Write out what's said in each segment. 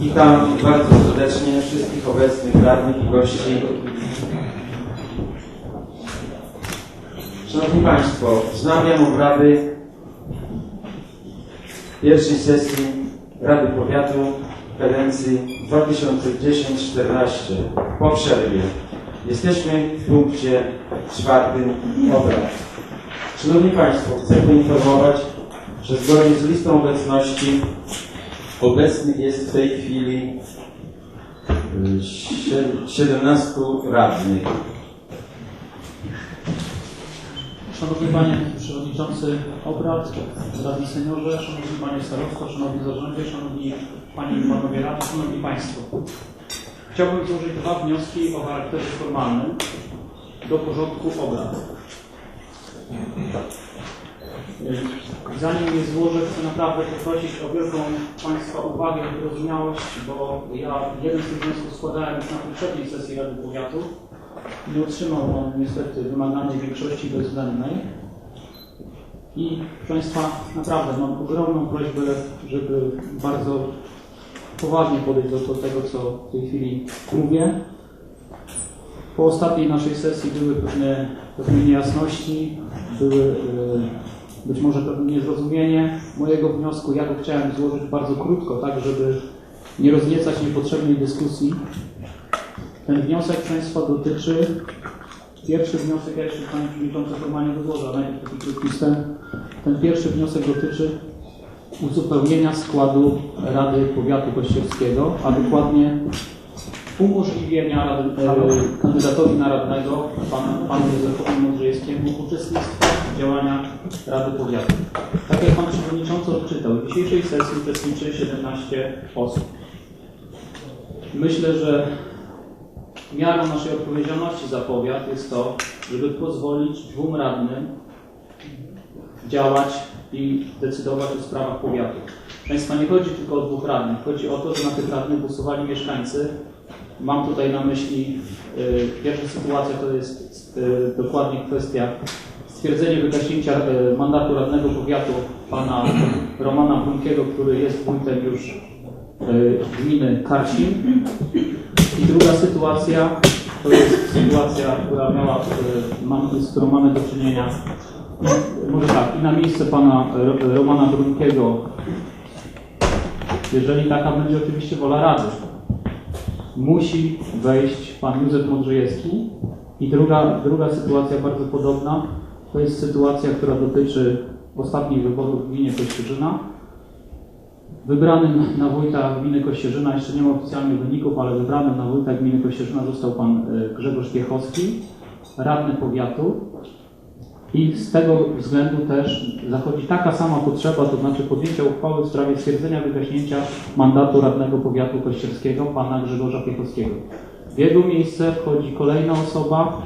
Witam bardzo serdecznie wszystkich obecnych radnych i gości. Szanowni Państwo, wznawiam obrady pierwszej sesji Rady Powiatu kadencji 2010-14 po przerwie. Jesteśmy w punkcie czwartym obrad. Szanowni Państwo, chcę poinformować, że zgodnie z listą obecności obecnych jest w tej chwili y, sie- 17 radnych. Szanowny Panie Przewodniczący obrad, Radni Seniorze, Szanowny Panie Starosto, Szanowni Zarządzie, Szanowni Panie i Panowie Radni, Szanowni Państwo. Chciałbym złożyć dwa wnioski o charakterze formalnym do porządku obrad. Zanim je złożę, chcę naprawdę poprosić o wielką Państwa uwagę i wyrozumiałość, bo ja jeden z tych wniosków składałem już na poprzedniej sesji Rady Powiatu. Nie otrzymał on niestety wymaganej większości bezwzględnej. I proszę Państwa, naprawdę mam ogromną prośbę, żeby bardzo poważnie podejść do, tego, co w tej chwili mówię. Po ostatniej naszej sesji były pewne, pewne niejasności, były e, być może pewne niezrozumienie mojego wniosku. Ja go chciałem złożyć bardzo krótko, tak żeby nie rozniecać niepotrzebnej dyskusji. Ten wniosek Państwa dotyczy, pierwszy wniosek, ja jeszcze Panie Przewodniczący formalnie wyłożę, ale najpierw taki. Ten pierwszy wniosek dotyczy uzupełnienia składu Rady Powiatu Kościelskiego, a dokładnie umożliwienia e, kandydatowi na radnego, panu, panu Józefowi Modrzejewskiemu, uczestnictwa w działaniach Rady Powiatu. Tak jak Pan Przewodniczący odczytał, w dzisiejszej sesji uczestniczy 17 osób. Myślę, że miarą naszej odpowiedzialności za powiat jest to, żeby pozwolić dwóm radnym działać i decydować o sprawach powiatu. Państwa, nie chodzi tylko o dwóch radnych. Chodzi o to, że na tych radnych głosowali mieszkańcy. Mam tutaj na myśli, y, pierwsza sytuacja to jest y, dokładnie kwestia stwierdzenia wygaśnięcia y, mandatu radnego powiatu pana Romana Brunkiego, który jest wójtem już gminy Karsin. I druga sytuacja to jest sytuacja, która miała, z którą mamy do czynienia. Może tak, i na miejsce pana Ro- Romana Brunkiego, jeżeli taka będzie oczywiście wola Rady, musi wejść pan Józef Modrzejewski. I druga, druga sytuacja bardzo podobna, to jest sytuacja, która dotyczy ostatnich wyborów w gminie Kościerzyna. Wybranym na wójta gminy Kościerzyna, jeszcze nie ma oficjalnych wyników, ale wybranym na wójta gminy Kościerzyna został pan e, Grzegorz Piechowski, radny powiatu. I z tego względu też zachodzi taka sama potrzeba, to znaczy podjęcia uchwały w sprawie stwierdzenia wygaśnięcia mandatu radnego powiatu kościerskiego pana Grzegorza Piechowskiego. W jego miejsce wchodzi kolejna osoba,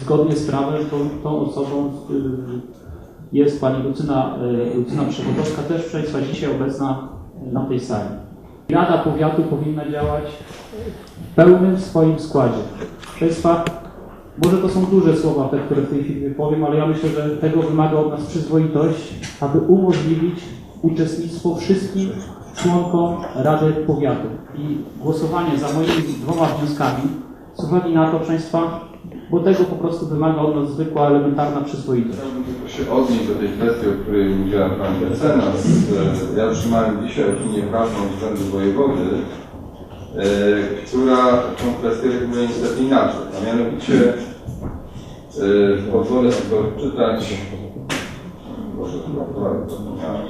zgodnie z prawem tą, tą osobą y, jest pani Lucyna, y, Lucyna Przewodowska, też proszę Państwa dzisiaj obecna na tej sali. Rada Powiatu powinna działać w pełnym swoim składzie. Proszę Państwa, może to są duże słowa, te, które w tej chwili wypowiem, ale ja myślę, że tego wymaga od nas przyzwoitość, aby umożliwić uczestnictwo wszystkim członkom Rady Powiatu. I głosowanie za moimi dwoma wnioskami z uwagi na to, proszę Państwa, bo tego po prostu wymaga od nas zwykła, elementarna przyzwoitość. Chciałbym się odnieść do tej kwestii, o której mówiła Pani mecenas. Ja otrzymałem dzisiaj opinię prawną z Urzędu Wojewody, e, która tą kwestię reguluje niestety inaczej. A mianowicie pozwolę sobie to odczytać. Boże, chyba akurat to miałem.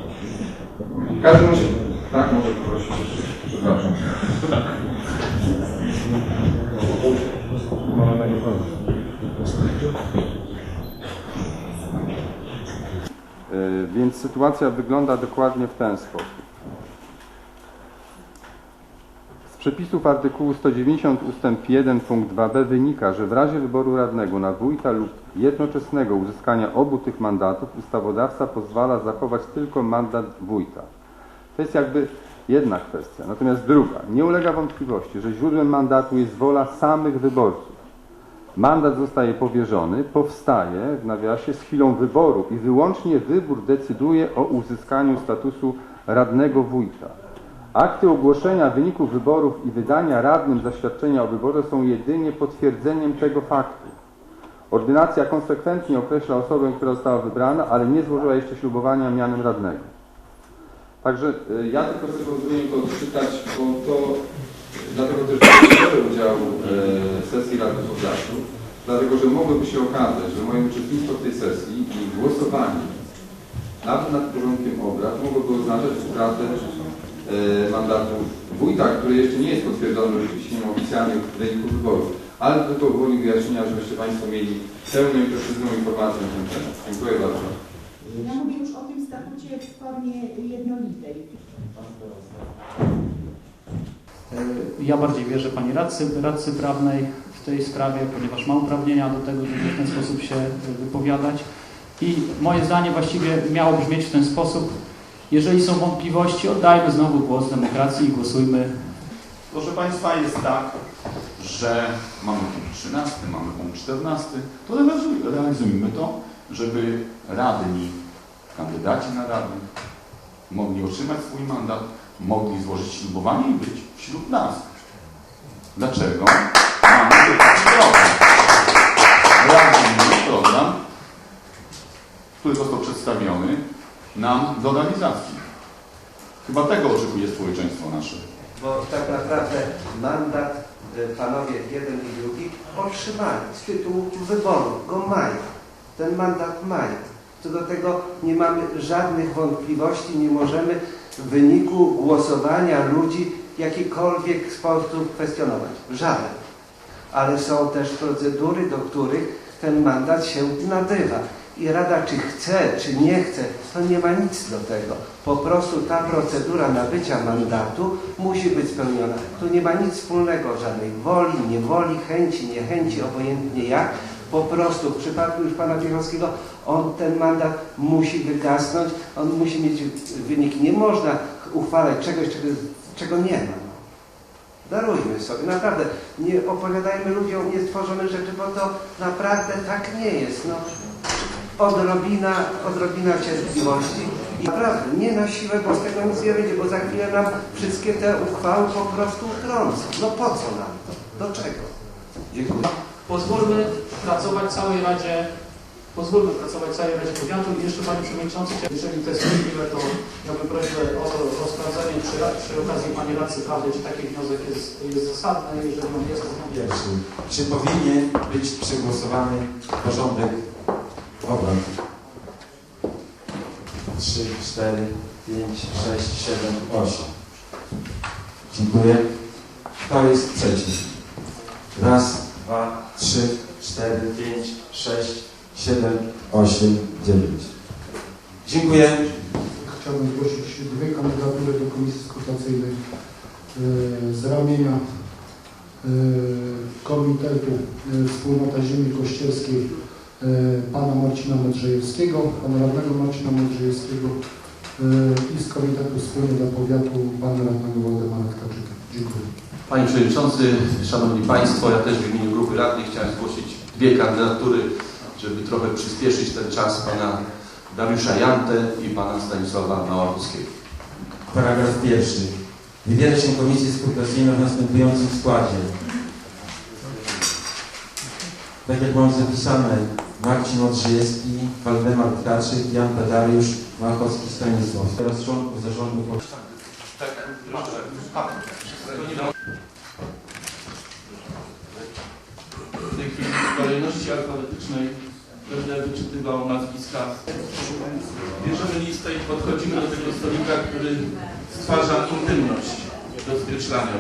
W każdym razie, tak, może poprosić jeszcze, przepraszam. E, Więc sytuacja wygląda dokładnie w ten sposób. Z przepisów artykułu 190 ust. 1 punkt 2b wynika, że w razie wyboru radnego na wójta lub jednoczesnego uzyskania obu tych mandatów ustawodawca pozwala zachować tylko mandat wójta. To jest jakby jedna kwestia. Natomiast druga, nie ulega wątpliwości, że źródłem mandatu jest wola samych wyborców. Mandat zostaje powierzony, powstaje w nawiasie z chwilą wyboru i wyłącznie wybór decyduje o uzyskaniu statusu radnego wójta. Akty ogłoszenia wyników wyborów i wydania radnym zaświadczenia o wyborze są jedynie potwierdzeniem tego faktu. Ordynacja konsekwentnie określa osobę, która została wybrana, ale nie złożyła jeszcze ślubowania mianem radnego. Także y, ja tylko sobie pozwolę to odczytać, bo to dlatego też biorę udział e, w sesji Rady Powiatu, dlatego że mogłoby się okazać, że moje uczestnictwo w tej sesji i głosowanie nawet nad porządkiem obrad mogłoby oznaczać utratę e, mandatu wójta, który jeszcze nie jest potwierdzony oczywiście oficjalnie w wyniku wyborów. Ale to tylko gwoli wyjaśnienia, żebyście Państwo mieli pełną i precyzyjną informację na ten temat. Dziękuję bardzo. Ja mówię już o tym statucie w formie jednolitej. E, Ja bardziej wierzę Pani radcy, radcy prawnej w tej sprawie, ponieważ ma uprawnienia do tego, żeby w ten sposób się wypowiadać. I moje zdanie właściwie miało brzmieć w ten sposób. Jeżeli są wątpliwości, oddajmy znowu głos demokracji i głosujmy. Proszę Państwa, jest tak, że mamy punkt 13, mamy punkt 14, to realizuj- realizujmy to, żeby radni, kandydaci na radnych mogli otrzymać swój mandat, mogli złożyć ślubowanie i być wśród nas. Dlaczego? Mamy taki program. Realizujemy program, który został przedstawiony nam do realizacji. Chyba tego oczekuje społeczeństwo nasze. bo tak naprawdę mandat y, panowie jeden i drugi otrzymali z tytułu wyboru, go mają. Ten mandat mają. Co do tego nie mamy żadnych wątpliwości, nie możemy w wyniku głosowania ludzi w jakikolwiek sposób kwestionować. Żaden. Ale są też procedury, do których ten mandat się nabywa. I Rada czy chce, czy nie chce, to nie ma nic do tego. Po prostu ta procedura nabycia mandatu musi być spełniona. Tu nie ma nic wspólnego, żadnej woli, niewoli, chęci, niechęci, obojętnie jak. Po prostu w przypadku już pana Piechowskiego on ten mandat musi wygasnąć, on musi mieć wyniki. Nie można uchwalać czegoś, czego, czego nie ma. Darujmy sobie, naprawdę. Nie opowiadajmy ludziom niestworzone rzeczy, bo to naprawdę tak nie jest. No, odrobina, odrobina cierpliwości i naprawdę nie na siłę, bo z tego nic nie wyjdzie, bo za chwilę nam wszystkie te uchwały po prostu utrącą. No po co nam to? Do czego? Dziękuję. Pozwólmy pracować całej Radzie, pozwólmy pracować całej Radzie Powiatu i jeszcze Panie Przewodniczący, jeżeli to jest możliwe, to miałbym prośbę o, o sprawdzenie przy, przy okazji Pani Radcy Prawnej, czy taki wniosek jest, jest zasadny, jeżeli on jest, to Pierwszy. Czy powinien być przegłosowany porządek obrad? 3, 4, 5, 6, 7, 8. Dziękuję. Kto jest przeciw? Raz, dwa, trzy, cztery, pięć, sześć, siedem, osiem, dziewięć. Dziękuję. Chciałbym zgłosić dwie kandydatury do Komisji Skrutacyjnej e, z ramienia e, Komitetu e, Wspólnota Ziemi Kościelskiej pana Marcina Medrzejewskiego, pana radnego Marcina Medrzejewskiego e, i z Komitetu Wspólnie dla Powiatu pana radnego Waldemara Tkaczyka. Dziękuję. Panie Przewodniczący, Szanowni Państwo, ja też w imieniu grupy radnych chciałem zgłosić dwie kandydatury, żeby trochę przyspieszyć ten czas pana Dariusza Jantę i pana Stanisława Małachowskiego. Paragraf pierwszy. Wybiera się komisję skrutacyjną w następującym składzie. Tak jak mam zapisane, Marcin Odrzyjewski, Waldemar Tkaczyk, Jan Dariusz, Machowski Stanisław. Teraz członków zarządu W tej chwili w kolejności alfabetycznej będę wyczytywał nazwiska. Bierzemy listę i podchodzimy do tego stolika, który stwarza intymność do skreślania.